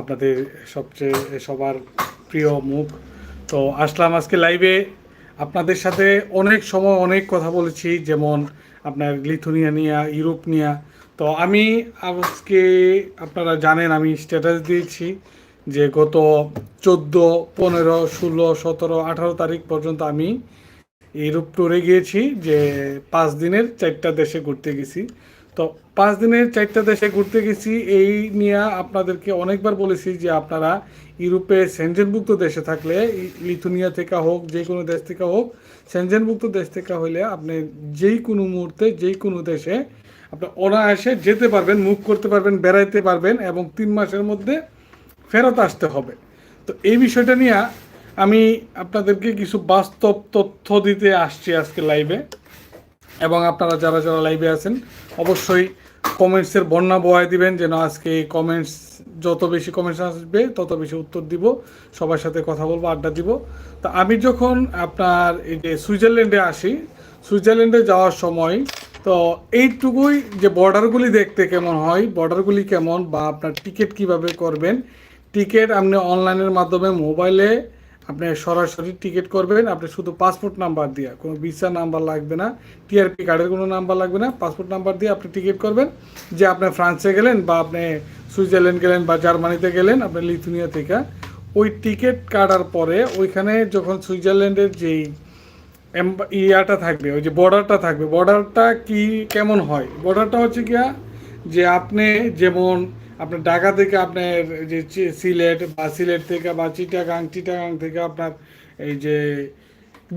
আপনাদের সবচেয়ে সবার প্রিয় মুখ। তো আসলাম আজকে লাইভে আপনাদের সাথে অনেক সময় অনেক কথা বলেছি, যেমন আপনার লিথুনিয়া নিয়া, ইউরোপ নিয়া। তো আমি আজকে আপনারা জানেন, আমি স্ট্যাটাস দিয়েছি যে গত চোদ্দ, পনেরো, ষোলো, সতেরো, আঠারো তারিখ পর্যন্ত আমি ইউরোপ ট্যুরে গিয়েছি, যে পাঁচ দিনের চারটা দেশে ঘুরতে গেছি। তো পাঁচ দিনের চারটা দেশে ঘুরতে গেছি, এই নিয়ে আপনাদেরকে অনেকবার বলেছি যে আপনারা ইউরোপে সেনজেনভুক্ত দেশে থাকলে লিথুনিয়া থেকে হোক, যে কোনো দেশ থেকে হোক, সেনজেনভুক্ত দেশ থেকে হলে আপনি যেই কোনো মুহূর্তে, যেই কোনো দেশে আপনি অনায়াসে যেতে পারবেন মুভ করতে পারবেন, বেড়াইতে পারবেন এবং তিন মাসের মধ্যে ফেরত আসতে হবে। তো এই বিষয়টা নিয়ে আমি আপনাদেরকে কিছু বাস্তব তথ্য দিতে আসছি আজকে লাইভে এবং আপনারা যারা যারা লাইভে আছেন, অবশ্যই কমেন্টসের বন্যা বহায় দিবেন যেন আজকে এই কমেন্টস যত বেশি কমেন্টস আসবে, তত বেশি উত্তর দিব, সবার সাথে কথা বলব, আড্ডা দিব। তা আমি যখন আপনার এই যে সুইজারল্যান্ডে আসি, সুইজারল্যান্ডে যাওয়ার সময়, তো এইটুকুই যে বর্ডারগুলি দেখতে কেমন হয় বর্ডারগুলি কেমন বা আপনার টিকিট কীভাবে করবেন টিকিট আপনি অনলাইনের মাধ্যমে মোবাইলে আপনি সরাসরি টিকিট করবেন, আপনি শুধু পাসপোর্ট নাম্বার দিয়ে, কোনো ভিসা নাম্বার লাগবে না টিআরপি কার্ডের কোনো নাম্বার লাগবে না পাসপোর্ট নাম্বার দিয়ে আপনি টিকিট করবেন, যে আপনি ফ্রান্সে গেলেন বা আপনি সুইজারল্যান্ড গেলেন বা জার্মানিতে গেলেন, আপনি লিথুনিয়া থেকে, ওই টিকিট কাটার পরে ওইখানে যখন সুইজারল্যান্ডের যেই ইয়াটা থাকবে, ওই যে বর্ডারটা থাকবে বর্ডারটা কি, কেমন হয়? বর্ডারটা হচ্ছে গিয়া যে আপনি যেমন আপনার ঢাকা থেকে আপনার যে সিলেট বা সিলেট থেকে বা চিটাগাং চিটাগাং থেকে আপনার এই যে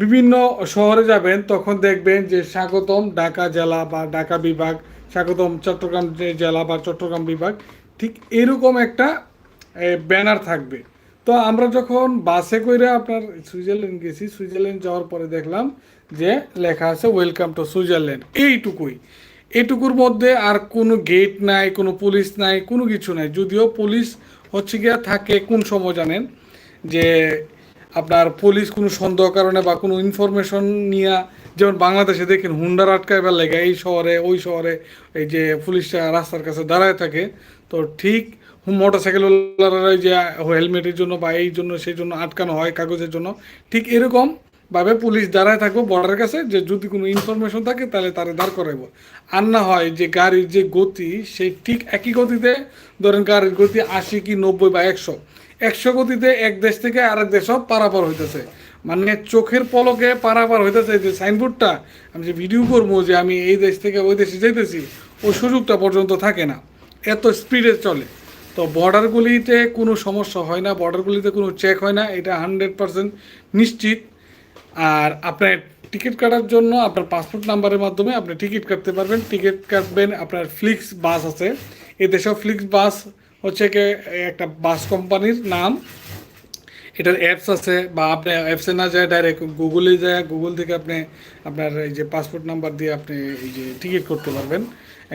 বিভিন্ন শহরে যাবেন, তখন দেখবেন যে স্বাগতম ঢাকা জেলা বা ঢাকা বিভাগ, স্বাগতম চট্টগ্রাম জেলা বা চট্টগ্রাম বিভাগ, ঠিক এরকম একটা ব্যানার থাকবে। তো আমরা যখন বাসে করে আপনার সুইজারল্যান্ড গেছি, সুইজারল্যান্ড যাওয়ার পরে দেখলাম যে লেখা আছে ওয়েলকাম টু সুইজারল্যান্ড এইটুকুই। এইটুকুর মধ্যে আর কোনো গেট নাই, কোনো পুলিশ নাই, কোনো কিছু নাই। যদিও পুলিশ হচ্ছে গিয়া থাকে কোন সময় জানেন? যে আপনার পুলিশ কোনো সন্দেহ কারণে বা কোনো ইনফরমেশন নিয়ে, যেমন বাংলাদেশে দেখেন হুন্ডার আটকাইবার লেগে এই শহরে, ওই শহরে এই যে পুলিশটা রাস্তার কাছে দাঁড়ায় থাকে, তো ঠিক মোটর সাইকেলওয়ালারা যে হেলমেটের জন্য বা এই জন্য, সেই জন্য আটকানো হয়, কাগজের জন্য। ঠিক এরকম ভাবে পুলিশ দাঁড়ায় থাকব বর্ডারের কাছে, যে যদি কোনো ইনফরমেশন থাকে তাহলে তারা দাঁড় করাইবো। আর না হয় যে গাড়ির যে গতি, সেই ঠিক একই গতিতে, ধরেন গাড়ির গতি আশি কি নব্বই বা একশো একশো গতিতে এক দেশ থেকে আরেক দেশও পারাপার হইতেছে। মানে চোখের পলকে পারাপার হইতেছে যে সাইনবোর্ডটা আমি যে ভিডিও করব যে আমি এই দেশ থেকে ওই দেশে যাইতেছি, ওই সুযোগটা পর্যন্ত থাকে না। এত স্পিডে চলে। তো বর্ডারগুলিতে কোনো সমস্যা হয় না বর্ডারগুলিতে কোনো চেক হয় না, এটা হান্ড্রেড পার্সেন্ট নিশ্চিত। আর আপনার টিকিট কাটার জন্য আপনার পাসপোর্ট নাম্বারের মাধ্যমে আপনি টিকিট কাটতে পারবেন। টিকিট কাটবেন আপনার ফ্লিক্স বাস আছে। এদেশেও ফ্লিক্স বাস হচ্ছে কি, একটা বাস কোম্পানির নাম। এটার অ্যাপস আছে বা আপনি অ্যাপসে না যায় ডাইরেক্ট গুগলে যায়। গুগল থেকে আপনি আপনার এই যে পাসপোর্ট নাম্বার দিয়ে আপনি এই যে টিকিট করতে পারবেন।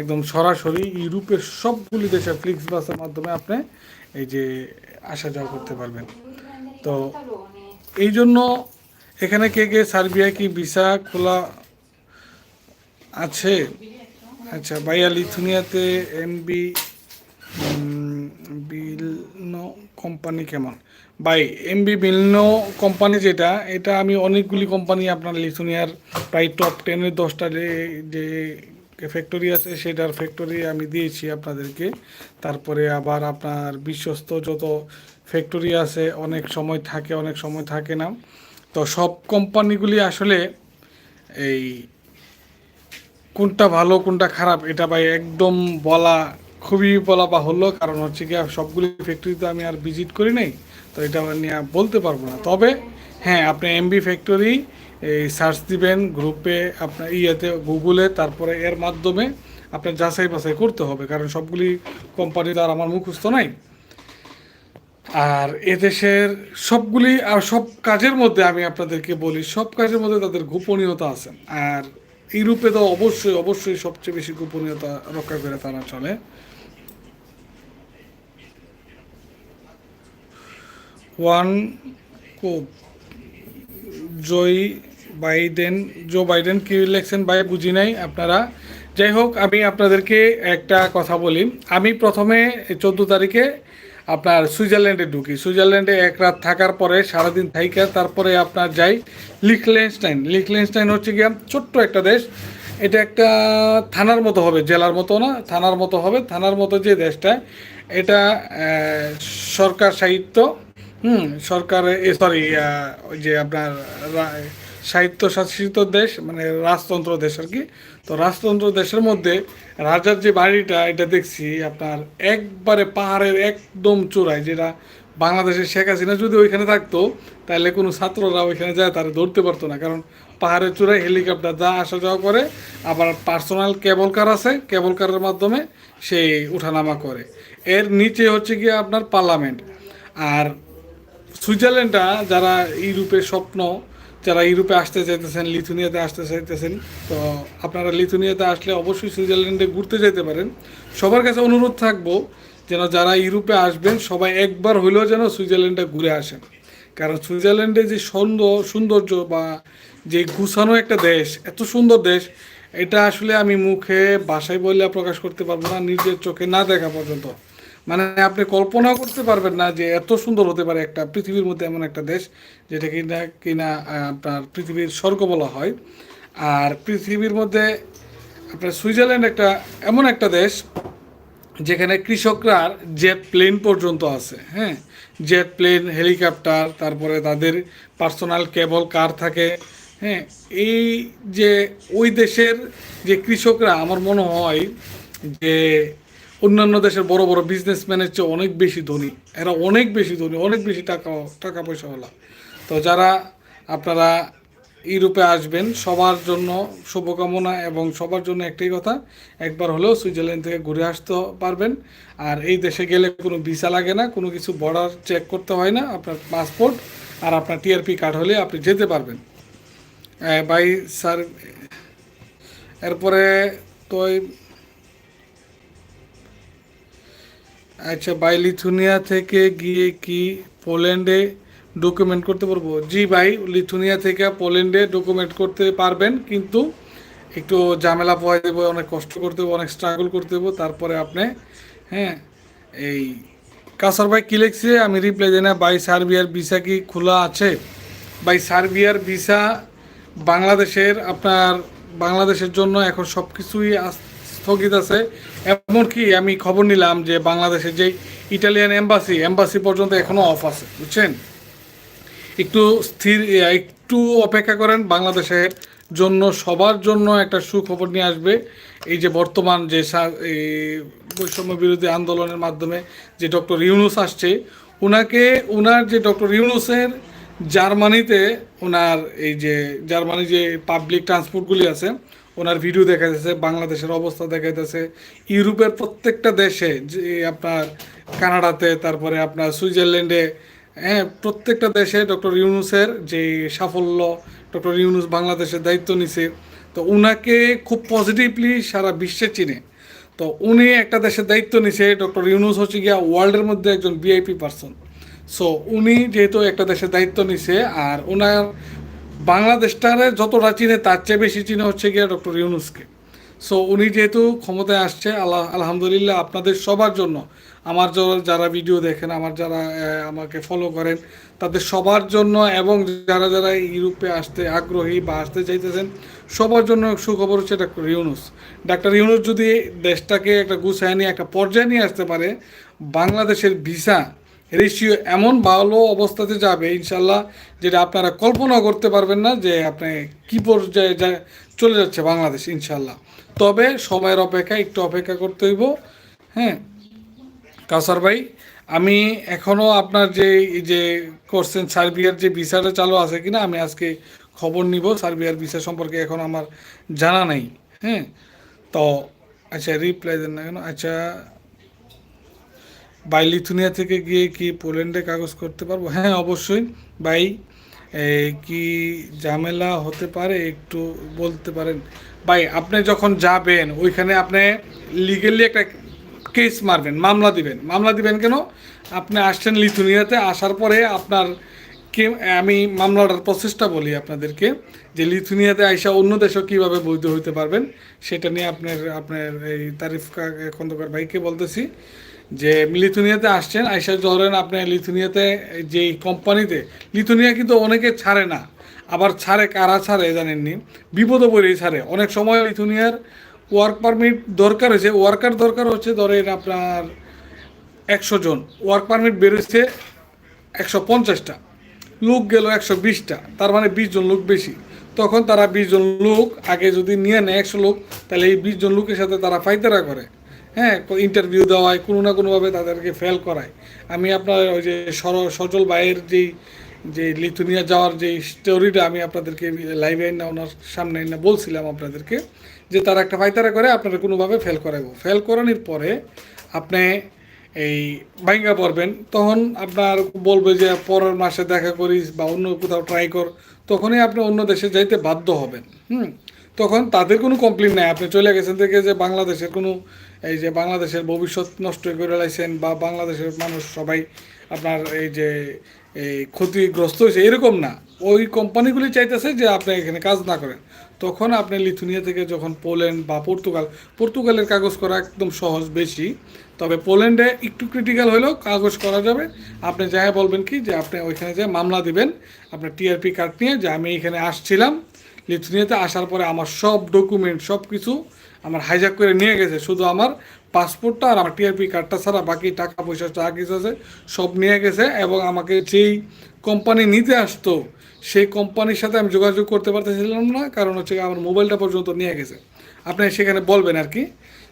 একদম সরাসরি ইউরোপের সবগুলি দেশের ফ্লিক্স বাসের মাধ্যমে আপনি এই যে আসা যাওয়া করতে পারবেন। তো এই জন্য এখানে কে কে সার্বিয়া কি ভিসা খোলা আছে? আচ্ছা ভাইয়া লিথুনিয়াতে এমবি বিলনো কোম্পানি কেমন? ভাই এমবি বিলনো কোম্পানি যেটা, এটা আমি অনেকগুলি কোম্পানি আপনার লিথুনিয়ার প্রায় টপ টেনের দশটা যে যে ফ্যাক্টরি আছে, সেটার ফ্যাক্টরি আমি দিয়েছি আপনাদেরকে। তারপরে আবার আপনার বিশ্বস্ত যত ফ্যাক্টরি আছে, অনেক সময় থাকে, অনেক সময় থাকে না। তো সব কোম্পানিগুলি আসলে এই কোনটা ভালো, কোনটা খারাপ, এটা ভাই একদম বলা খুবই বলা বাহুল্য কারণ হচ্ছে কি সবগুলি ফ্যাক্টরি তো আমি আর ভিজিট করি নাই, তো এটা নিয়ে বলতে পারব না। তবে হ্যাঁ আপনি এমবি ফ্যাক্টরি এই সার্চ দিবেন গ্রুপে আপনার ইয়েতে গুগলে তারপরে এর মাধ্যমে আপনার যাচাই বাছাই করতে হবে, কারণ সবগুলি কোম্পানি তো আর আমার মুখস্থ নাই। আর এদেশের সবগুলি আর সব কাজের মধ্যে আমি আপনাদেরকে বলি, সব কাজের মধ্যে তাদের গোপনীয়তা আছে। আর ইউরোপে তো অবশ্যই অবশ্যই সবচেয়ে বেশি গোপনীয়তা রক্ষা করে তারা চলে। ওয়ান কোপ জয় বাইডেন, জো বাইডেন কি ইলেকশন বাই বুঝি নাই আপনারা। যাই হোক, আমি আপনাদেরকে একটা কথা বলি। আমি প্রথমে চোদ্দ তারিখে আপনার সুইজারল্যান্ডে ঢুকি। সুইজারল্যান্ডে এক রাত থাকার পরে সারাদিন থাইকা, তারপরে আপনার যাই লিখলেনস্টাইন। লিখলেনস্টাইন হচ্ছে গিয়া ছোট্ট একটা দেশ। এটা একটা থানার মতো হবে, জেলার মতো না, থানার মতো হবে। থানার মতো যে দেশটা, এটা সরকার সাহিত্য, হুম, সরকার সরি যে আপনার সাহিত্য শাসিত দেশ মানে রাজতন্ত্র দেশ আর কি। তো রাজতন্ত্র দেশের মধ্যে রাজার যে বাড়িটা, এটা দেখছি আপনার একবারে পাহাড়ের একদম চূড়ায়, যেটা বাংলাদেশের শেখ হাসিনা যদি ওইখানে থাকতো, তাহলে কোনো ছাত্ররা ওইখানে যায়, তারা ধরতে পারতো না। কারণ পাহাড়ের চূড়ায় হেলিকপ্টার যা আসা যাওয়া করে, আবার পার্সোনাল কেবল কার আছে কেবল কারের মাধ্যমে সে উঠানামা করে। এর নিচে হচ্ছে গিয়ে আপনার পার্লামেন্ট আর সুইজারল্যান্ডটা যারা ইউরোপের স্বপ্ন যারা ইউরোপে আসতে চাইতেছেন, লিথুনিয়াতে আসতে চাইতেছেন, তো আপনারা লিথুনিয়াতে আসলে অবশ্যই সুইজারল্যান্ডে ঘুরতে যেতে পারেন। সবার কাছে অনুরোধ থাকব যেন যারা ইউরোপে আসবেন, সবাই একবার হলেও যেন সুইজারল্যান্ডে ঘুরে আসেন। কারণ সুইজারল্যান্ডে যে সুন্দর সৌন্দর্য বা যে গুছানো একটা দেশ, এত সুন্দর দেশ, এটা আসলে আমি মুখে, বাসায় বললে প্রকাশ করতে পারব না, নিজের চোখে না দেখা পর্যন্ত। মানে আপনি কল্পনাও করতে পারবেন না যে এত সুন্দর হতে পারে একটা পৃথিবীর মধ্যে এমন একটা দেশ, যেটা কিনা কিনা আপনার পৃথিবীর স্বর্গ বলা হয়। আর পৃথিবীর মধ্যে আপনার সুইজারল্যান্ড একটা, এমন একটা দেশ, যেখানে কৃষকরা জেট প্লেন পর্যন্ত আছে হ্যাঁ? জেট প্লেন, হেলিকপ্টার, তারপরে তাদের পার্সোনাল কেবল কার থাকে হ্যাঁ? এই যে, ওই দেশের যে কৃষকরা, আমার মনে হয় যে অন্যান্য দেশের বড় বড় বিজনেসম্যানের চেয়ে অনেক বেশি ধনী। এরা অনেক বেশি ধনী, অনেক বেশি টাকা টাকা পয়সাওয়ালা। তো যারা আপনারা ইউরোপে আসবেন, সবার জন্য শুভকামনা এবং সবার জন্য একটাই কথা, একবার হলেও সুইজারল্যান্ড থেকে ঘুরে আসতে পারবেন। আর এই দেশে গেলে কোনো ভিসা লাগে না, কোনো কিছু বর্ডার চেক করতে হয় না, আপনার পাসপোর্ট আর আপনার টিআরপি কার্ড হলে আপনি যেতে পারবেন। বাই স্যার এরপরে তো আচ্ছা বাই লিথুনিয়া থেকে গিয়ে কি পোল্যান্ডে ডকুমেন্ট করতে পারব? জি ভাই, লিথুনিয়া থেকে পোল্যান্ডে ডকুমেন্ট করতে পারবেন, কিন্তু একটু ঝামেলা পোয়া দেবো, অনেক কষ্ট করতে হবে, অনেক স্ট্রাগল করতে হবে। তারপরে আপনি হ্যাঁ এই কাসার ভাই কী লিখছে? আমি রিপ্লাই দিই না। বাই সার্বিয়ার ভিসা কি খোলা আছে? বাই সার্বিয়ার ভিসা বাংলাদেশের, আপনার বাংলাদেশের জন্য এখন সব কিছুই স্থগিত আছে। এমনকি আমি খবর নিলাম যে বাংলাদেশের যে ইটালিয়ান এম্বাসি এম্বাসি পর্যন্ত এখনও অফ আছে, বুঝছেন? একটু স্থির, একটু অপেক্ষা করেন, বাংলাদেশের জন্য, সবার জন্য একটা সুখবর নিয়ে আসবে। এই যে বর্তমান যে বৈষম্য বিরোধী আন্দোলনের মাধ্যমে যে ডক্টর ইউনুস আসছে ওনাকে ওনার যে ডক্টর ইউনুসের জার্মানিতে ওনার এই যে জার্মানি যে পাবলিক ট্রান্সপোর্টগুলি আছে ওনার ভিডিও দেখা যাচ্ছে বাংলাদেশের অবস্থা দেখা যাচ্ছে ইউরোপের প্রত্যেকটা দেশে যে আপনার কানাডাতে, তারপরে আপনার সুইজারল্যান্ডে হ্যাঁ প্রত্যেকটা দেশে ডক্টর ইউনুসের যে সাফল্য, ডক্টর ইউনুস বাংলাদেশের দায়িত্ব নিছে, তো উনাকে খুব পজিটিভলি সারা বিশ্বে চিনে। তো উনি একটা দেশের দায়িত্ব নিছে, ডক্টর ইউনুস হচ্ছে গিয়া ওয়ার্ল্ডের মধ্যে একজন ভিআইপি পার্সন সো উনি যেহেতু একটা দেশের দায়িত্ব নিছে, আর ওনার বাংলাদেশটারে যতটা চিনে তার চেয়ে বেশি চিনে হচ্ছে গিয়া ডক্টর ইউনুসকে। সো উনি যেহেতু ক্ষমতায় আসছে, আল্লাহ আলহামদুলিল্লাহ আপনাদের সবার জন্য, আমার যারা ভিডিও দেখেন, আমার যারা আমাকে ফলো করেন, তাদের সবার জন্য এবং যারা যারা ইউরোপে আসতে আগ্রহী বা আসতে চাইতেছেন, সবার জন্য সুখবর হচ্ছে ডাক্তার ইউনুস। ডাক্তার ইউনুস যদি দেশটাকে একটা গুছায় নিয়ে, একটা পর্যায়ে নিয়ে আসতে পারে, বাংলাদেশের ভিসা রেশিও এমন ভালো অবস্থাতে যাবে, ইনশাল্লাহ, যেটা আপনারা কল্পনা করতে পারবেন না যে আপনি কি পর্যায়ে যা চলে যাচ্ছে বাংলাদেশ, ইনশাল্লাহ। তবে সময়ের অপেক্ষা একটু অপেক্ষা করতে হইব। হ্যাঁ? কাসার ভাই, আমি এখনও আপনার যে যে করছেন সার্বিয়ার যে ভিসাটা চালু আছে কিনা, আমি আজকে খবর নিব। সার্বিয়ার ভিসা সম্পর্কে এখন আমার জানা নেই। হ্যাঁ? তো আচ্ছা রিপ্লাই দেন না কেন? আচ্ছা বাই লিথুনিয়া থেকে গিয়ে কি পোল্যান্ডে কাগজ করতে পারব? হ্যাঁ অবশ্যই। বাই কি ঝামেলা হতে পারে একটু বলতে পারেন? ভাই আপনি যখন যাবেন, ওইখানে আপনি লিগেলি একটা কেস মারবেন, মামলা দিবেন। মামলা দিবেন কেন? আপনি আসছেন লিথুনিয়াতে, আসার পরে আপনার কে, আমি মামলাটার প্রসেসটা বলি আপনাদেরকে, যে লিথুনিয়াতে আইসা অন্য দেশেও কীভাবে বৈধ হইতে পারবেন, সেটা নিয়ে আপনার আপনার এই তারিফ খন্দকার ভাইকে বলতেছি। যে লিথুনিয়াতে আসছেন আইসা ধরেন আপনি লিথুনিয়াতে যে কোম্পানিতে, লিথুনিয়া কিন্তু অনেকে ছাড়ে না। আবার ছাড়ে কারা ছাড়ে জানেননি? বিপদে পড়েই ছাড়ে। অনেক সময় লিথুনিয়ার ওয়ার্ক পারমিট দরকার হয়েছে। ওয়ার্কার দরকার হচ্ছে ধরেন আপনার একশো জন। ওয়ার্ক পারমিট বেরোচ্ছে একশো পঞ্চাশটা। লোক গেল একশো বিশটা। তার মানে বিশ জন লোক বেশি। তখন তারা বিশ জন লোক আগে যদি নিয়ে নেয় একশো লোক, তাহলে এই বিশ জন লোকের সাথে তারা ফাইতারা করে। হ্যাঁ ইন্টারভিউ দেওয়ায়, কোনো না কোনোভাবে তাদেরকে ফেল করায়। আমি আপনার ওই যে সর, সজল ভাইয়ের যেই, যে লিথুনিয়া যাওয়ার যে স্টোরিটা আমি আপনাদেরকে লাইভে না ওনার সামনে এনে বলছিলাম আপনাদেরকে, যে তারা একটা ফাইতারা করে, আপনারা কোনোভাবে ফেল করাবো ফেল করানোর পরে আপনি এই ভাঙ্গা পড়বেন, তখন আপনার বলবে যে পরের মাসে দেখা করিস বা অন্য কোথাও ট্রাই কর, তখনই আপনি অন্য দেশে যাইতে বাধ্য হবেন। হুম, তখন তাদের কোনো কমপ্লেন নাই। আপনি চলে গেছেন থেকে যে বাংলাদেশের কোনো এই যে বাংলাদেশের ভবিষ্যৎ নষ্ট করে লাইছেন বা বাংলাদেশের মানুষ সবাই আপনার এই যে, এই ক্ষতিগ্রস্ত হয়েছে, এরকম না। ওই কোম্পানিগুলি চাইতেছে যে আপনি এখানে কাজ না করেন। তখন আপনি লিথুনিয়া থেকে যখন পোল্যান্ড বা পর্তুগাল, পর্তুগালের কাগজ করা একদম সহজ, বেশি। তবে পোল্যান্ডে একটু ক্রিটিক্যাল হলেও কাগজ করা যাবে। আপনি যাই বলবেন কি যে আপনি ওইখানে যে মামলা দিবেন, আপনার টিআরপি কার্ড নিয়ে যে আমি এখানে আসছিলাম, লিথুনিয়াতে আসার পরে আমার সব ডকুমেন্ট সব কিছু আমার হাইজ্যাক করে নিয়ে গেছে। শুধু আমার পাসপোর্টটা আর আমার টিআরপি কার্ডটা ছাড়া বাকি টাকা পয়সা যা কিছু আছে সব নিয়ে গেছে এবং আমাকে যেই কোম্পানি নিতে আসতো, সেই কোম্পানির সাথে আমি যোগাযোগ করতে পারতেছিলাম না, কারণ হচ্ছে আমার মোবাইলটা পর্যন্ত নিয়ে গেছে। আপনি সেখানে বলবেন আর কি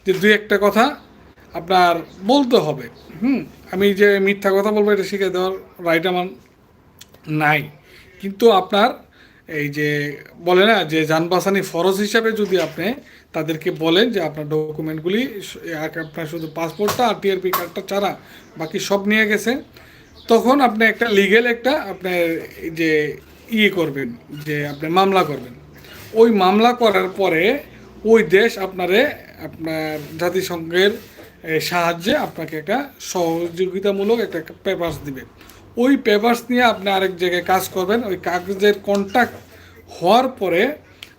যে দুই একটা কথা আপনার বলতে হবে। হুম, আমি যে মিথ্যা কথা বলব এটা শিখে দেওয়ার রাইট আমার নাই। কিন্তু আপনার এই যে বলে না যে যানবাসানি ফরজ হিসাবে যদি আপনি তাদেরকে বলেন যে আপনার ডকুমেন্টগুলি আপনার শুধু পাসপোর্টটা আর টিআরপি কার্ডটা ছাড়া বাকি সব নিয়ে গেছে। তখন আপনি একটা লিগেল একটা আপনার যে ইয়ে করবেন, যে আপনি মামলা করবেন। ওই মামলা করার পরে ওই দেশ আপনারে আপনার জাতিসংঘের সাহায্যে আপনাকে একটা সহযোগিতামূলক একটা পেপার্স দিবে। ওই পেপার্স নিয়ে আপনি আরেক জায়গায় কাজ করবেন। ওই কাগজের কন্ট্যাক্ট হওয়ার পরে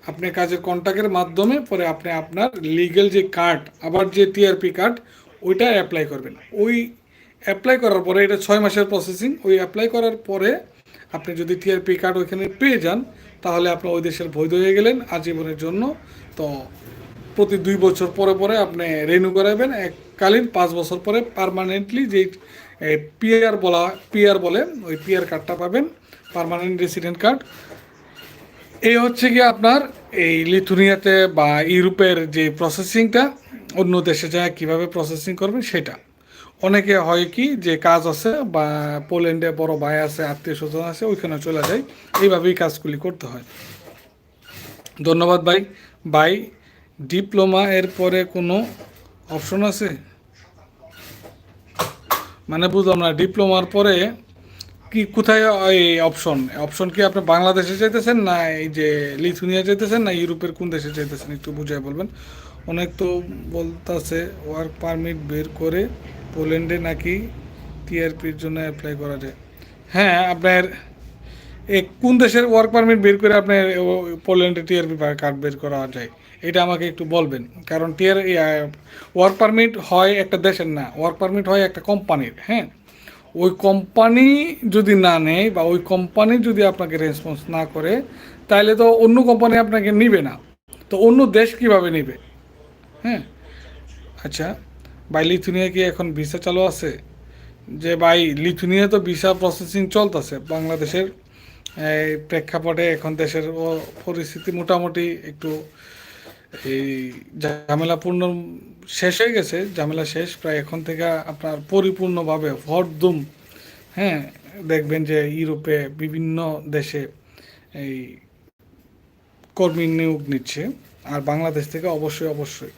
আপনি কাজের কন্ট্যাক্টের মাধ্যমে পরে আপনি আপনার লিগ্যাল যে কার্ড আবার যে টিআরপি কার্ড ওইটা অ্যাপ্লাই করবেন। ওই অ্যাপ্লাই করার পরে এটা ছয় মাসের প্রসেসিং ওই অ্যাপ্লাই করার পরে আপনি যদি টিআরপি কার্ড ওইখানে পেয়ে যান, তাহলে আপনি ওই দেশের বৈধ হয়ে গেলেন, আজীবনের জন্য। তো প্রতি দুই বছর পরে পরে আপনি রেনু করাবেন। এককালীন পাঁচ বছর পরে পারমানেন্টলি যেই পিআর বলা পিআর বলে, ওই পিআর কার্ডটা পাবেন পারমানেন্ট রেসিডেন্ট কার্ড হচ্ছে কি আপনার এই লিথুনিয়াতে বা ইউরোপের যে প্রসেসিংটা অন্য দেশে যায় কীভাবে প্রসেসিং করবেন সেটা। অনেকে হয় কি যে কাজ আছে বা পোল্যান্ডে বড় ভাই আছে, আত্মীয় স্বজন আছে, ওইখানে চলে যায়। এইভাবেই কাজগুলি করতে হয়। ধন্যবাদ ভাই। ভাই, ডিপ্লোমা এর পরে কোনো অপশন আছে? মানে বুঝলাম না, ডিপ্লোমার পরে কি, কোথায়, এই অপশন অপশন কি আপনি বাংলাদেশে চাইতেছেন না এই যে লিথুনিয়া চাইতেছেন না ইউরোপের কোন দেশে চাইতেছেন একটু বুঝাই বলবেন। অনেক তো বলতাছে ওয়ার্ক পারমিট বের করে পোল্যান্ডে নাকি টিআরপির জন্য অ্যাপ্লাই করা যায়। হ্যাঁ আপনার কোন দেশের ওয়ার্ক পারমিট বের করে আপনার পোল্যান্ডে টিআরপি কার্ড বের করা যায়? এটা আমাকে একটু বলবেন। কারণ টিআর ওয়ার্ক পারমিট হয় একটা দেশের না ওয়ার্ক পারমিট হয় একটা কোম্পানির হ্যাঁ? ওই কোম্পানি যদি না নেয় বা ওই কোম্পানি যদি আপনাকে রেসপন্স না করে, তাহলে তো অন্য কোম্পানি আপনাকে নিবে না। তো অন্য দেশ কীভাবে নেবে? হ্যাঁ? আচ্ছা ভাই লিথুনিয়া কি এখন ভিসা চালু আছে? যে ভাই লিথুনিয়া তো ভিসা প্রসেসিং চলতেছে। বাংলাদেশের, এই প্রেক্ষাপটে এখন দেশের পরিস্থিতি মোটামুটি একটু এই ঝামেলাপূর্ণ শেষ হয়ে গেছে, ঝামেলা শেষ। প্রায় এখন থেকে আপনার পরিপূর্ণভাবে ভরদুম হ্যাঁ দেখবেন যে ইউরোপে বিভিন্ন দেশে এই কর্মী নিয়োগ নিচ্ছে। আর বাংলাদেশ থেকে অবশ্যই অবশ্যই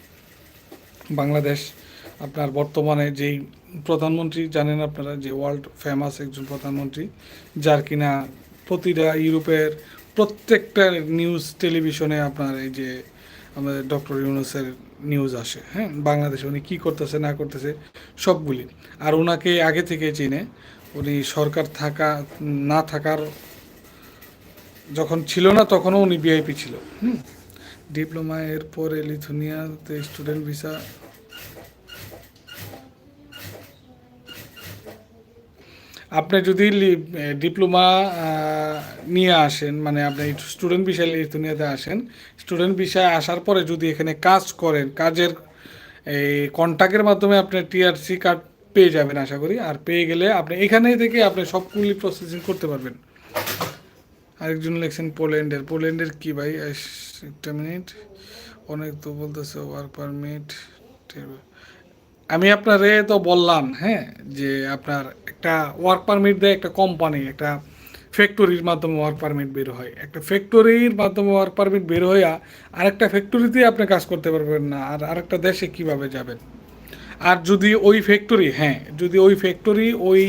বাংলাদেশ আপনার বর্তমানে যেই প্রধানমন্ত্রী, জানেন আপনারা যে ওয়ার্ল্ড ফেমাস একজন প্রধানমন্ত্রী, যার কিনা প্রতিটা ইউরোপের প্রত্যেকটা নিউজ টেলিভিশনে আপনার এই যে আমাদের ডক্টর ইউনুসের নিউজ আসে হ্যাঁ? বাংলাদেশে উনি কী করতেছে, না করতেছে, সবগুলি। আর ওনাকে আগে থেকে চিনে, উনি সরকার থাকা, না থাকার, যখন ছিল না তখনও উনি ভিআইপি ছিল, হুম? ডিপ্লোমা এর পরে লিথুনিয়াতে স্টুডেন্ট ভিসা আপনি যদি ডিপ্লোমা নিয়ে আসেন মানে আপনি স্টুডেন্ট বিষয়ে লিথুনিয়াতে আসেন স্টুডেন্ট বিষয়ে আসার পরে যদি এখানে কাজ করেন, কাজের এই কন্ট্যাক্টের মাধ্যমে আপনি টিআরসি কার্ড পেয়ে যাবেন আশা করি, আর পেয়ে গেলে আপনি এখানে থেকে আপনি সবগুলি প্রসেসিং করতে পারবেন। আরেকজন লেখছেন পোল্যান্ডের পোল্যান্ডের কি ভাই? একটা মিনিট অনেক তো বলতেছে ওয়ার্ক পারমিট আমি আপনারে তো বললাম হ্যাঁ যে আপনার একটা ওয়ার্ক পারমিট দেয় একটা কোম্পানি একটা ফ্যাক্টরির মাধ্যমে ওয়ার্ক পারমিট বের হয়। একটা ফ্যাক্টরির মাধ্যমে ওয়ার্ক পারমিট বের হইয়া আরেকটা ফ্যাক্টরিতে আপনি কাজ করতে পারবেন না, আর আরেকটা দেশে কীভাবে যাবেন? আর যদি ওই ফ্যাক্টরি হ্যাঁ যদি ওই ফ্যাক্টরি ওই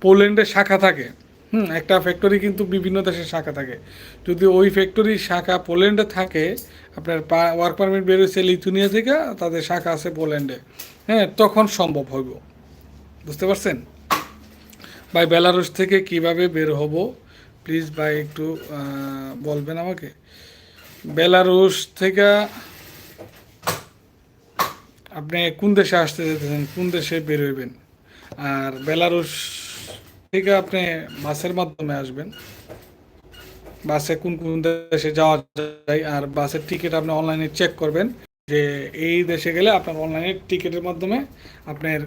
পোল্যান্ডের শাখা থাকে হুম, একটা ফ্যাক্টরি কিন্তু বিভিন্ন দেশের শাখা থাকে। যদি ওই ফ্যাক্টরির শাখা পোল্যান্ডে থাকে, আপনার ওয়ার্ক পারমিট বেরোচ্ছে লিথুনিয়া থেকে, তাদের শাখা আছে পোল্যান্ডে হ্যাঁ তখন সম্ভব হইব। বুঝতে পারছেন? ভাই বেলারুস থেকে কীভাবে বের হব? প্লিজ ভাই, একটু বলবেন আমাকে? বেলারুস থেকে আপনি কোন দেশে আসতে যেতেছেন কোন দেশে বের হইবেন? আর বেলারুস থেকে আপনি বাসের মাধ্যমে আসবেন। বাসে কোন কোন দেশে যাওয়া যায় আর বাসের টিকিট আপনি অনলাইনে চেক করবেন যে এই দেশে গেলে আপনার অনলাইনে টিকিটের মাধ্যমে আপনার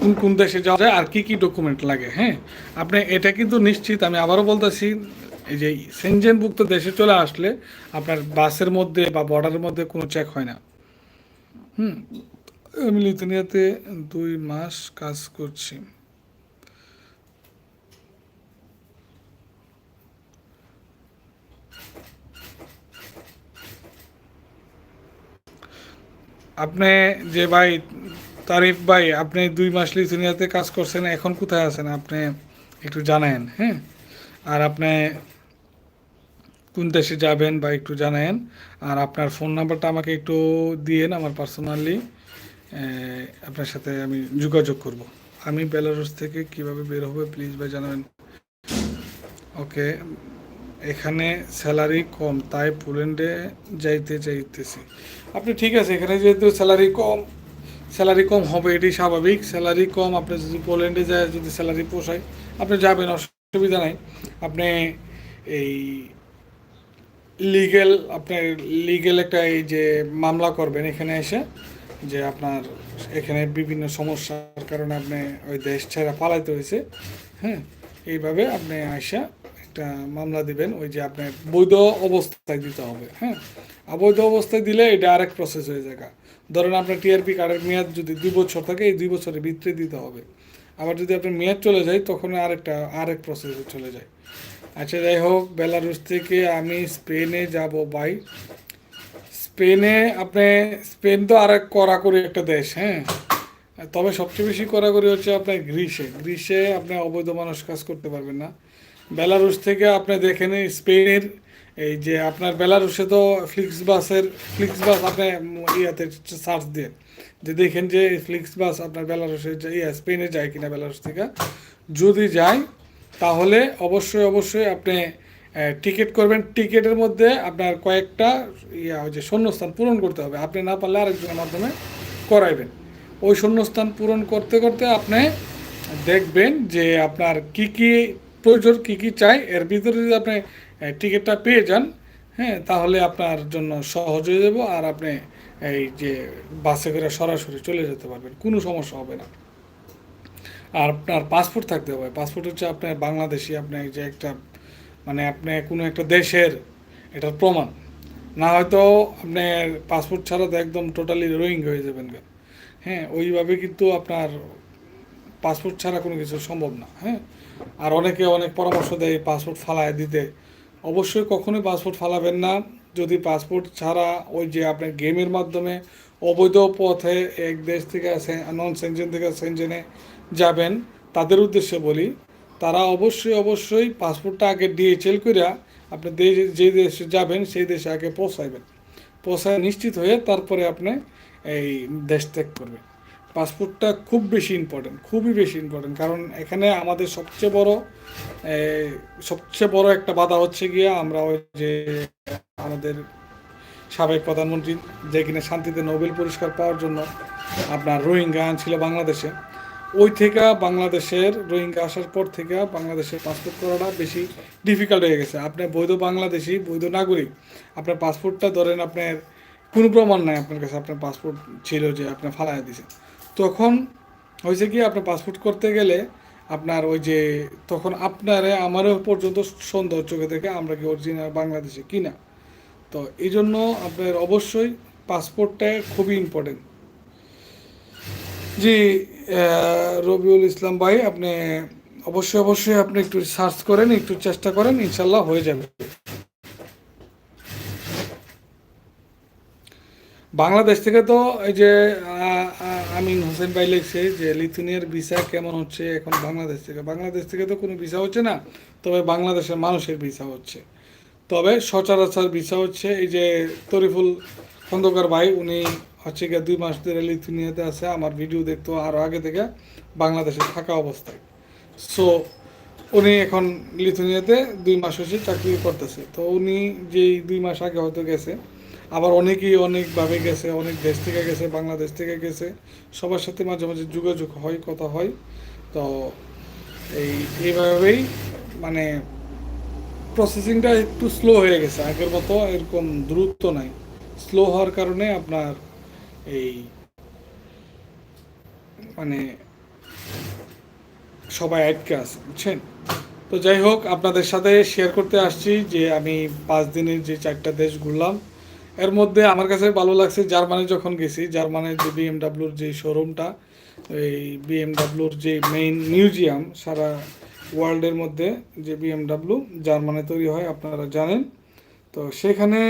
কোন কোন দেশে যাওয়া যায় আর কি কি ডকুমেন্ট লাগে হ্যাঁ? আপনি এটা কিন্তু নিশ্চিত, আমি আবারও বলতেছি, এই যে সেনজেনভুক্ত দেশে চলে আসলে আপনার বাসের মধ্যে বা বর্ডারের মধ্যে কোনো চেক হয় না। হুম, আমি লিথুনিয়াতে দুই মাস কাজ করছি। আপনি যে ভাই, তারিফ ভাই, আপনি দুই মাস লিথুনিয়াতে কাজ করছেন, এখন কোথায় আছেন আপনি? একটু জানায়েন হ্যাঁ? আর আপনি কোন দেশে যাবেন বা একটু জানায়েন আর আপনার ফোন নাম্বারটা আমাকে একটু দিয়েন আমার পার্সোনালি আপনার সাথে আমি যোগাযোগ করব। আমি বেলারুস থেকে কীভাবে বের হবে প্লিজ ভাই, জানাবেন। ওকে এখানে স্যালারি কম, তাই পোল্যান্ডে যাইতে চাইতেছি আপনি ঠিক আছে, এখানে যেহেতু স্যালারি কম স্যালারি কম হবে এটি স্বাভাবিক। স্যালারি কম, আপনি যদি পোল্যান্ডে যায়, যদি স্যালারি পোষায়, আপনি যাবেন, অসুবিধা নাই। আপনি এই লিগেল আপনার লিগেল একটা এই যে মামলা করবেন এখানে এসে, যে আপনার এখানে বিভিন্ন সমস্যার কারণে আপনি ওই দেশ ছেড়ে পালাইতে হয়েছে। হ্যাঁ এইভাবে আপনি আইসা একটা মামলা দিবেন, ওই যে আপনার বৈধ অবস্থায় দিতে হবে হ্যাঁ? অবৈধ অবস্থায় দিলে এটা আরেক প্রসেস হয়ে যায় ধরেন আপনার টিআরপি কার্ডের মেয়াদ যদি দুই বছর থাকে, এই দুই বছরের ভিতরে দিতে হবে। আবার যদি আপনার মেয়াদ চলে যায়, তখন আরেকটা আরেক প্রসেসে চলে যায়। আচ্ছা যাই হোক বেলারুস থেকে আমি স্পেনে যাব, ভাই। স্পেনে আপনি, স্পেন তো আরেক কড়াকড়ি একটা দেশ হ্যাঁ? তবে সবচেয়ে বেশি কড়াকড়ি হচ্ছে আপনার গ্রিসে। গ্রিসে আপনি অবৈধ মানুষ কাজ করতে পারবেন না। বেলারুস থেকে আপনি দেখেন স্পেনের, এই যে আপনার বেলারুসে তো ফ্লিক্স বাসের ফ্লিক্স বাস আপনি ইয়াতে সার্চ দেন, যে দেখেন যে ফ্লিক্স বাস আপনার বেলারুসে যে- ইয়া, স্পেনে যায় কিনা বেলারুস থেকে। যদি যায়, তাহলে অবশ্যই অবশ্যই আপনি টিকিট করবেন। টিকিটের মধ্যে আপনার কয়েকটা, ইয়া, ওই যে শূন্যস্থান পূরণ করতে হবে। আপনি না পারলে আরেকজনের মাধ্যমে করাইবেন। ওই শূন্যস্থান পূরণ করতে করতে আপনি দেখবেন যে আপনার কি কি প্রয়োজন কি কি চাই, এর ভিতরে যদি আপনি টিকিটটা পেয়ে যান হ্যাঁ তাহলে আপনার জন্য সহজ হয়ে যাব আর আপনি, এই যে বাসে করে সরাসরি চলে যেতে পারবেন, কোনো সমস্যা হবে না। আর আপনার পাসপোর্ট থাকতে হবে পাসপোর্ট হচ্ছে আপনার বাংলাদেশি আপনার যে একটা মানে আপনি কোনো একটা দেশের, এটার প্রমাণ। না হয়তো আপনার পাসপোর্ট ছাড়া তো একদম টোটালি রোয়িং হয়ে যাবেন। হ্যাঁ ওইভাবে কিন্তু আপনার পাসপোর্ট ছাড়া কোনো কিছু সম্ভব না হ্যাঁ। আর অনেকে অনেক পরামর্শ দেয় পাসপোর্ট ফালায় দিতে। অবশ্যই কখনোই পাসপোর্ট ফালাবেন না। যদি পাসপোর্ট ছাড়া ওই যে আপনার গেমের মাধ্যমে অবৈধ পথে এক দেশ থেকে নন সেনজেন থেকে সেনজেনে যাবেন, তাদের উদ্দেশ্যে বলি, তারা অবশ্যই অবশ্যই পাসপোর্টটা আগে ডিএচএল করে আপনি যে দেশে যাবেন, সেই দেশে আগে পৌঁছাইবেন। পৌঁছায় নিশ্চিত হয়ে তারপরে আপনি এই দেশ ত্যাগ করবেন। পাসপোর্টটা খুব বেশি ইম্পর্টেন্ট খুবই বেশি ইম্পর্টেন্ট কারণ এখানে আমাদের সবচেয়ে বড় সবচেয়ে বড় একটা বাধা হচ্ছে গিয়ে আমরা ওই যে আমাদের সাবেক প্রধানমন্ত্রী, যে কিনা শান্তিতে নোবেল পুরস্কার পাওয়ার জন্য আপনার রোহিঙ্গা ছিল বাংলাদেশে, ওই থেকে বাংলাদেশের রোহিঙ্গা আসার পর থেকে বাংলাদেশের পাসপোর্ট করাটা বেশি ডিফিকাল্ট হয়ে গেছে। আপনার বৈধ বাংলাদেশি, বৈধ নাগরিক, আপনার পাসপোর্টটা ধরেন আপনার কোনো প্রমাণ নাই আপনার কাছে, আপনার পাসপোর্ট ছিল যে আপনার ফালাই দিছে। তখন হয়েছে কি, আপনার পাসপোর্ট করতে গেলে আপনার ওই যে তখন আপনারে, আমারও পর্যন্ত সন্দেহ চোখে থেকে আমরা কি অরিজিনাল বাংলাদেশে কিনা তো এই জন্য আপনার অবশ্যই পাসপোর্টটা খুবই ইম্পর্টেন্ট জি রবিউল ইসলাম ভাই, আপনি অবশ্যই অবশ্যই আপনি একটু সার্চ করেন, একটু চেষ্টা করেন ইনশাল্লাহ হয়ে যাবে। বাংলাদেশ থেকে তো এই যে আমিন হোসেন ভাই লিখছে যে, লিথুনিয়ার ভিসা কেমন হচ্ছে এখন বাংলাদেশ থেকে? বাংলাদেশ থেকে তো কোনো ভিসা হচ্ছে না, তবে বাংলাদেশের মানুষের ভিসা হচ্ছে। তবে সচরাচর ভিসা হচ্ছে এই যে তরিফুল খন্দকার ভাই, উনি হচ্ছে গিয়ে দুই মাস ধরে লিথুনিয়াতে আছে, আমার ভিডিও দেখতো আরও আগে থেকে, বাংলাদেশে থাকা অবস্থায়। সো উনি এখন লিথুনিয়াতে দুই মাস হচ্ছে চাকরি করতেছে। তো উনি যেই দুই মাস আগে হয়তো গেছে আবার অনেকেই অনেকভাবে গেছে, অনেক দেশ থেকে গেছে, বাংলাদেশ থেকে গেছে। সবার সাথে মাঝে মাঝে যোগাযোগ হয়, কথা হয়। তো এই, এইভাবেই মানে প্রসেসিংটা একটু স্লো হয়ে গেছে। আগের মতো এরকম দ্রুত নাই। স্লো হওয়ার কারণে আপনার এই মানে সবাই আটকে আছে, বুঝছেন? তো যাই হোক, আপনাদের সাথে শেয়ার করতে আসছি যে আমি পাঁচ দিনের যে চারটা দেশ ঘুরলাম এর মধ্যে আমার কাছে ভালো লাগছে জার্মানি যখন গেছি, জার্মানির যে বিএমডাব্লিউর যে শোরুমটা এই বিএমডাব্লিউর যে মেইন মিউজিয়াম সারা ওয়ার্ল্ডের মধ্যে যে বিএমডাব্লিউ জার্মানি তৈরি হয়, আপনারা জানেন। তো সেখানে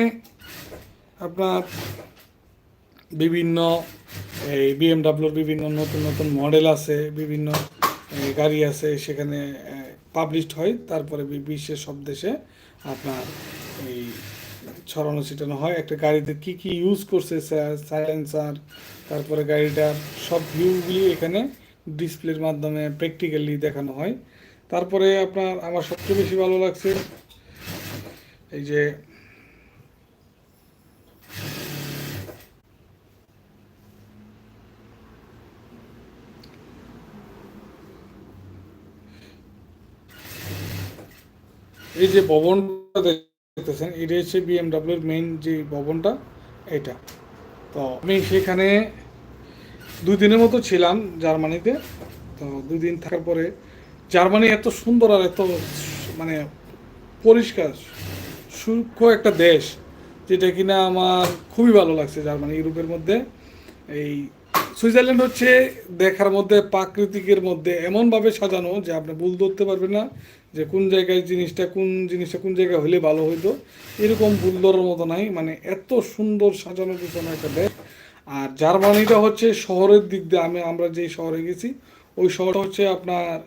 আপনার বিভিন্ন, এই বিএমডাব্লিউর বিভিন্ন নতুন নতুন মডেল আছে, বিভিন্ন গাড়ি আছে, সেখানে পাবলিশড হয়। তারপরে বিশ্বের সব দেশে আপনার এই ছড়ানো ছিটানো হয়। একটা গাড়িতে কি কি ইউজ করছে সাইলেন্সার তারপরে গাড়িটার সব ভিউগুলি এখানে ডিসপ্লের মাধ্যমে প্র্যাকটিক্যালি দেখানো হয়। তারপরে আপনার আমার সবচেয়ে বেশি ভালো লাগছে এই যে এই যে ভবনটা দেখতেছেন, এটা হচ্ছে বিএমডাব্লিউর মেইন যে ভবনটা, এটা। তো আমি সেখানে দুই দিনের মতো ছিলাম জার্মানিতে। তো দুই দিন থাকার পরে জার্মানি এত সুন্দর আর এত মানে পরিষ্কার, সূক্ষ্ম একটা দেশ, যেটা কিনা আমার খুবই ভালো লাগছে জার্মানি, ইউরোপের মধ্যে। এই সুইজারল্যান্ড হচ্ছে দেখার মধ্যে, প্রাকৃতিকের মধ্যে এমনভাবে সাজানো যে আপনি ভুল ধরতে পারবেন না যে কোন জায়গায় জিনিসটা, কোন জিনিসটা কোন জায়গায় হলে ভালো হইতো। এরকম ভুল ধরার মতো নাই। মানে এত সুন্দর সাজানো গুছানো একটা দেশ। আর জার্মানিটা হচ্ছে শহরের দিক দিয়ে আমি, আমরা যেই শহরে গেছি, ওই শহরটা হচ্ছে আপনার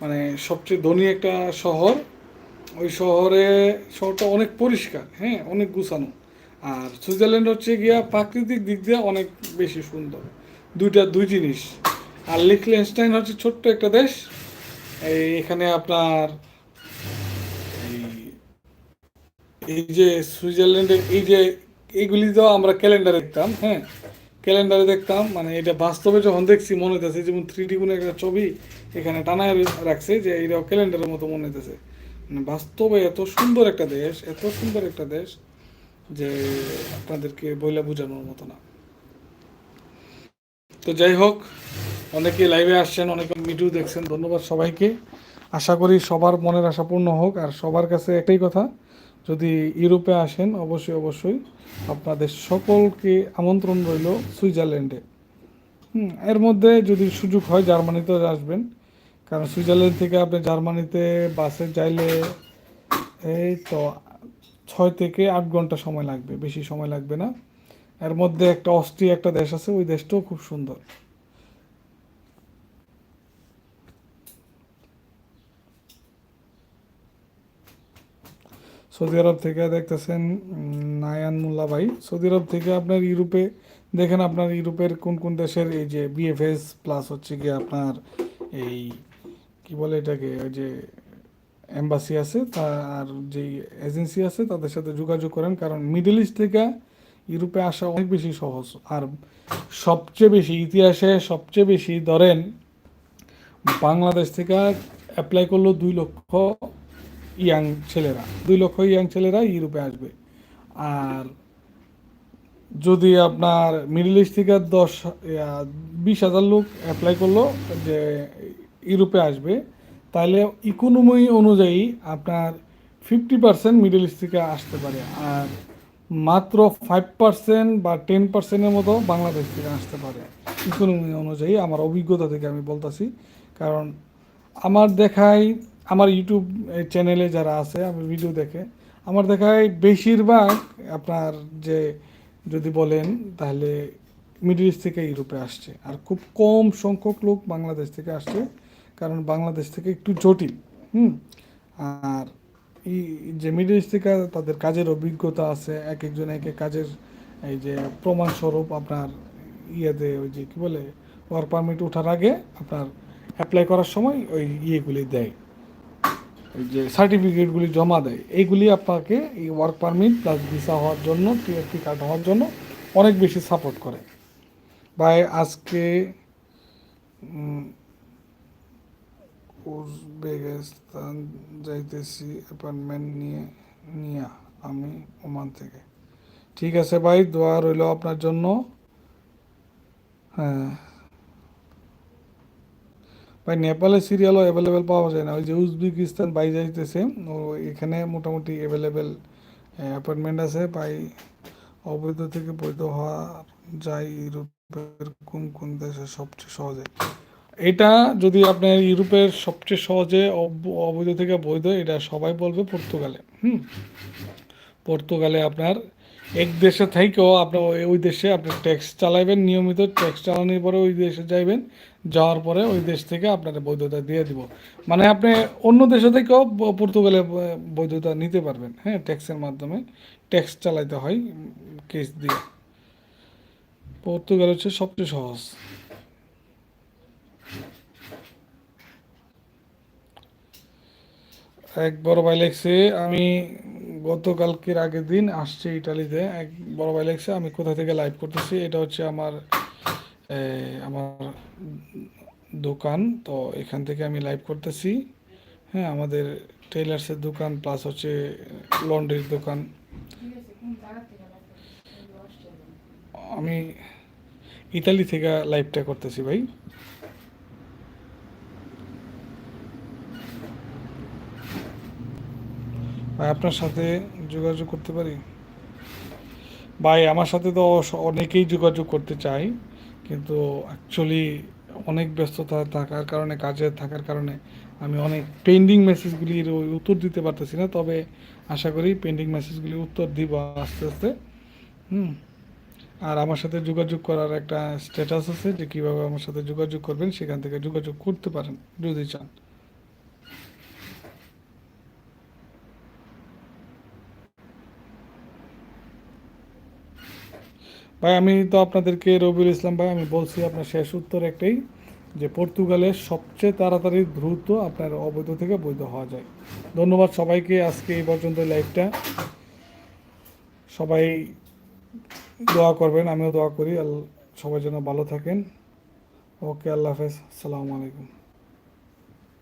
মানে সবচেয়ে ধনী একটা শহর। ওই শহরে, শহরটা অনেক পরিষ্কার হ্যাঁ অনেক গুছানো। আর সুইজারল্যান্ড হচ্ছে গিয়া প্রাকৃতিক দিক দিয়ে অনেক বেশি সুন্দর। দুইটা, দুই জিনিস। আর লিখলেনস্টাইন হচ্ছে ছোট্ট একটা দেশ। এই এখানে আপনার এই- যে সুইজারল্যান্ডের, এই যে এইগুলি তো আমরা ক্যালেন্ডারে দেখতাম হ্যাঁ? ক্যালেন্ডারে দেখতাম মানে এটা বাস্তবে যখন দেখছি, মনে হইতেছে যেমন থ্রি ডি কোনো একটা ছবি এখানে টানায় রাখছে যে এটা ক্যালেন্ডারের মতো মনে হইতেছে। মানে বাস্তবে এত সুন্দর একটা দেশ, এত সুন্দর একটা দেশ যে আপনাদেরকে বইলা বোঝানোর মতো না। তো যাই হোক অনেকে লাইভে আসছেন, অনেকে ভিডিও দেখছেন, ধন্যবাদ সবাইকে। আশা করি সবার মনের আশা পূর্ণ হোক। আর সবার কাছে একটাই কথা, যদি ইউরোপে আসেন, অবশ্যই অবশ্যই আপনাদের সকলকে আমন্ত্রণ রইল সুইজারল্যান্ডে। হুম, এর মধ্যে যদি সুযোগ হয়, জার্মানিতেও আসবেন। কারণ সুইজারল্যান্ড থেকে আপনি জার্মানিতে বাসে যাইলে এই তো ছয় থেকে আট ঘণ্টা সময় লাগবে, বেশি সময় লাগবে না। এর মধ্যে একটা অস্ট্রিয়া একটা দেশ আছে, ওই দেশটাও খুব সুন্দর। সৌদি আরব থেকে দেখতেছেন নায়ান মোল্লা ভাই। সৌদি আরব থেকে আপনার ইউরোপে, দেখেন আপনার ইউরোপের কোন কোন দেশের এই যে বিএফএস প্লাস হচ্ছে গিয়ে আপনার এই, কি বলে এটাকে, ওই যে এম্বাসি আছে, তা আর যে এজেন্সি আছে, তাদের সাথে যোগাযোগ করেন। কারণ মিডল ইস্ট থেকে ইউরোপে আসা অনেক বেশি সহজ। আর সবচেয়ে বেশি ইতিহাসে সবচেয়ে বেশি ধরেন, বাংলাদেশ থেকে অ্যাপ্লাই করল দুই লক্ষ ইয়াং ছেলেরা। দুই লক্ষ ইয়াং ছেলেরা ইউরোপে আসবে। আর যদি আপনার মিডল ইস্ট থেকে দশ বিশ হাজার লোক অ্যাপ্লাই করল যে ইউরোপে আসবে, তাহলে ইকোনমি অনুযায়ী আপনার ফিফটি পার্সেন্ট মিডল ইস্ট থেকে আসতে পারে। আর মাত্র ফাইভ পার্সেন্ট বা টেন পার্সেন্টের মতো বাংলাদেশ থেকে আসতে পারে। ইকোনমি অনুযায়ী আমার অভিজ্ঞতা থেকে আমি বলতাছি, কারণ আমার দেখাই আমার ইউটিউব চ্যানেলে যারা আছে, আমি ভিডিও দেখে, আমার দেখায় বেশিরভাগ আপনার যে, যদি বলেন, তাহলে মিডল ইস্ট থেকে ইউরোপে আসছে। আর খুব কম সংখ্যক লোক বাংলাদেশ থেকে আসছে, কারণ বাংলাদেশ থেকে একটু জটিল, হুম? আর যে মিডল ইস্ট থেকে তাদের কাজের অভিজ্ঞতা আছে, এক একজন এক এক কাজের এই যে প্রমাণস্বরূপ আপনার ইয়েতে ওই যে কী বলে ওয়ার্ক পারমিট ওঠার আগে আপনার অ্যাপ্লাই করার সময় ওই ইয়েগুলি দেয়। ওই যে সার্টিফিকেটগুলি জমা দেয়। এইগুলি আপনাকে এই ওয়ার্ক পারমিট প্লাস ভিসা হওয়ার জন্য টিএফটি কার্ড হওয়ার জন্য অনেক বেশি সাপোর্ট করে। ভাই, আজকে উজবেকিস্তান যাইতেছি অ্যাপয়েন্টমেন্ট নিয়ে, নিয়া আমি ওমান থেকে। ঠিক আছে ভাই, দোয়া রইল আপনার জন্য। হ্যাঁ। ভাই, নেপালে সিরিয়ালও অ্যাভেলেবেল পাওয়া যায় না। ওই যে উজবেকিস্তান বাই যাইতেছে, ও এখানে মোটামুটি অ্যাভেলেবেল অ্যাপয়েন্টমেন্ট আছে। ভাই, অবৈধ থেকে বৈধ হওয়া যায় ইউরোপের কোন কোন দেশে সবচেয়ে সহজে? এটা যদি আপনার ইউরোপের সবচেয়ে সহজে অব- অবৈধ থেকে বৈধ এটা সবাই বলবে পর্তুগালে। হুম? পর্তুগালে আপনার এক দেশে থেকেও আপনার ওই দেশে আপনি ট্যাক্স চালাইবেন, নিয়মিত ট্যাক্স চালানোর পরে ওই দেশে যাইবেন, যাওয়ার পরে ওই দেশ থেকে আপনার বৈধতা দিয়ে দিব। মানে আপনি অন্য দেশে থেকেও পর্তুগালে বৈধতা নিতে পারবেন হ্যাঁ ট্যাক্সের মাধ্যমে। ট্যাক্স চালাইতে হয় কেস দিয়ে। পর্তুগাল হচ্ছে সবচেয়ে সহজ। এক বড় ভাই লেগছে আমি গতকালকের আগের দিন আসছি ইটালিতে। এক বড় ভাই লেগছে আমি কোথা থেকে লাইভ করতেছি, এটা হচ্ছে আমার আমার দোকান। তো এখান থেকে আমি লাইভ করতেছি। হ্যাঁ আমাদের টেইলার্সের দোকান প্লাস হচ্ছে লন্ড্রির দোকান। আমি ইতালি থেকে লাইভটা করতেছি ভাই। ভাই, আপনার সাথে যোগাযোগ করতে পারি? ভাই, আমার সাথে তো অনেকেই যোগাযোগ করতে চাই কিন্তু অ্যাকচুয়ালি অনেক ব্যস্ততা থাকার কারণে, কাজে থাকার কারণে আমি অনেক পেন্ডিং মেসেজগুলির উত্তর দিতে পারতেছি না, তবে আশা করি পেন্ডিং মেসেজগুলি উত্তর দিব আস্তে আস্তে। হুম, আর আমার সাথে যোগাযোগ করার একটা স্ট্যাটাস আছে যে কীভাবে আমার সাথে যোগাযোগ করবেন, সেখান থেকে যোগাযোগ করতে পারেন, যদি চান। ভাই, আমি তো আপনাদেরকে রবিউল ইসলাম ভাই, আমি বলছি আপনার শেষ উত্তর একটাই, যে পর্তুগালের সবচেয়ে তাড়াতাড়ি দ্রুত আপনার অবৈধ থেকে বৈধ হওয়া যায়। ধন্যবাদ সবাইকে আজকে এই পর্যন্ত লাইভটা। সবাই দোয়া করবেন, আমিও দোয়া করি। সবাই যেন ভালো থাকেন। ওকে, আল্লাহ হাফেজ। আসসালামু আলাইকুম।